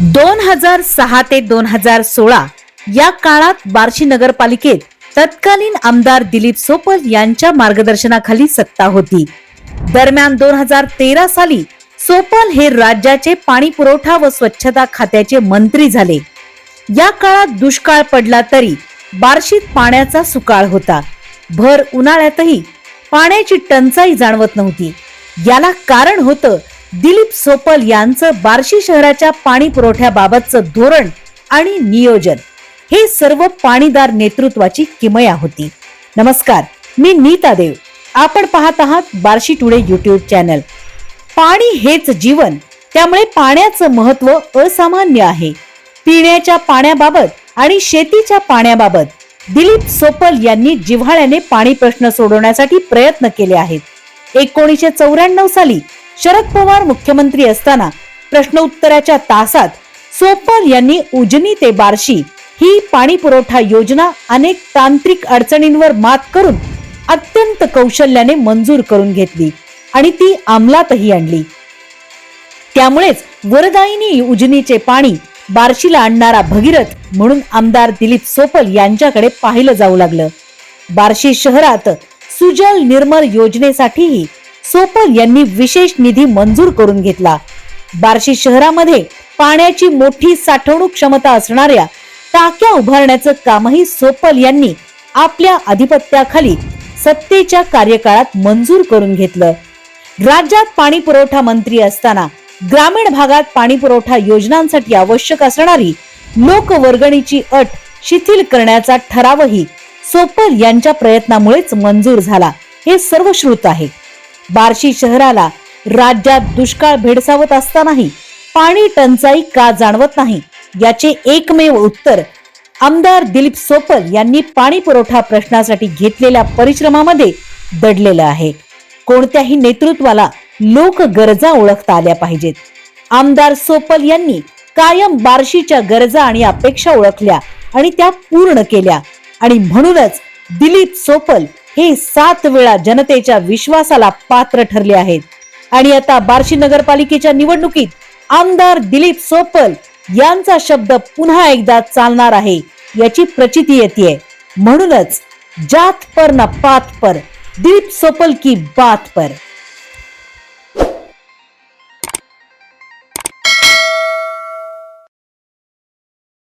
दोन हजार सहा ते दोन हजार सोळा या काळात बार्शी नगरपालिकेत तत्कालीन आमदार दिलीप सोपल यांच्या मार्गदर्शनाखाली सत्ता होती. दरम्यान दोन हजार तेरा साली सोपल हे राज्याचे पाणी पुरवठा व स्वच्छता खात्याचे मंत्री झाले. या काळात दुष्काळ पडला तरी बार्शीत पाण्याचा सुकाळ होता. भर उन्हाळ्यातही पाण्याची टंचाई जाणवत नव्हती. याला कारण होतं दिलीप सोपल यांचं बार्शी शहराच्या पाणी पुरवठ्याबाबतचं धोरण आणि नियोजन हे सर्व पाणीदार नेतृत्वाची किमया होती. नमस्कार मी नीता देव. आपण पाहत आहात बार्शी टुडे युट्यूब चॅनल. पाणी हेच जीवन त्यामुळे पाण्याचं महत्त्व असामान्य आहे. पिण्याच्या पाण्याबाबत आणि शेतीच्या पाण्याबाबत दिलीप सोपल यांनी जिव्हाळ्याने पाणी प्रश्न सोडवण्यासाठी प्रयत्न केले आहेत. एकोणीसशे चौऱ्याण्णव साली शरद पवार मुख्यमंत्री असताना प्रश्न उत्तराच्या तासात सोपल यांनी उजनी ते बार्शी ही पाणी पुरवठा योजना अनेक तांत्रिक अडचणींवर मात करून अत्यंत कौशल्याने मंजूर करून घेतली आणि ती अंमलातही आणली. त्यामुळेच वरदायिनी उजनीचे पाणी बार्शीला आणणारा भगीरथ म्हणून आमदार दिलीप सोपल यांच्याकडे पाहिलं जाऊ लागलं. बार्शी शहरात सुजल निर्मल योजनेसाठीही सोपल यांनी विशेष निधी मंजूर करून घेतला. बार्शी शहरामध्ये पाण्याची मोठी साठवणूक क्षमता असणाऱ्या टाक्या उभारण्याचं कामही सोपल यांनी आपल्या अधिपत्याखाली सत्तेच्या कार्यकाळात मंजूर करून घेतलं. राज्यात पाणी पुरवठा मंत्री असताना ग्रामीण भागात पाणी पुरवठा योजनांसाठी आवश्यक असणारी लोकवर्गणीची अट शिथिल करण्याचा ठरावही सोपल यांच्या प्रयत्नामुळेच मंजूर झाला. हे सर्वश्रुत आहे. बार्शी शहराला राज्यात दुष्काळ भेडसावत असतानाही पाणी टंचाई का जाणवत नाही याचे एकमेव उत्तर आमदार दिलीप सोपल यांनी पाणी पुरवठा प्रश्नासाठी घेतलेल्या परिश्रमामध्ये दडलेलं आहे. कोणत्याही नेतृत्वाला लोक गरजा ओळखता आल्या पाहिजेत. आमदार सोपल यांनी कायम बार्शीच्या गरजा आणि अपेक्षा ओळखल्या आणि त्या पूर्ण केल्या आणि म्हणूनच दिलीप सोपल हे सात वेळा जनतेच्या विश्वासाला पात्र ठरले आहेत. आणि आता बार्शी नगरपालिकेच्या निवडणुकीत आमदार दिलीप सोपल यांचा शब्द पुन्हा एकदा चालणार आहे याची प्रचिती येते म्हणूनच जात पर ना पात पर दिलीप सोपल की बात पर.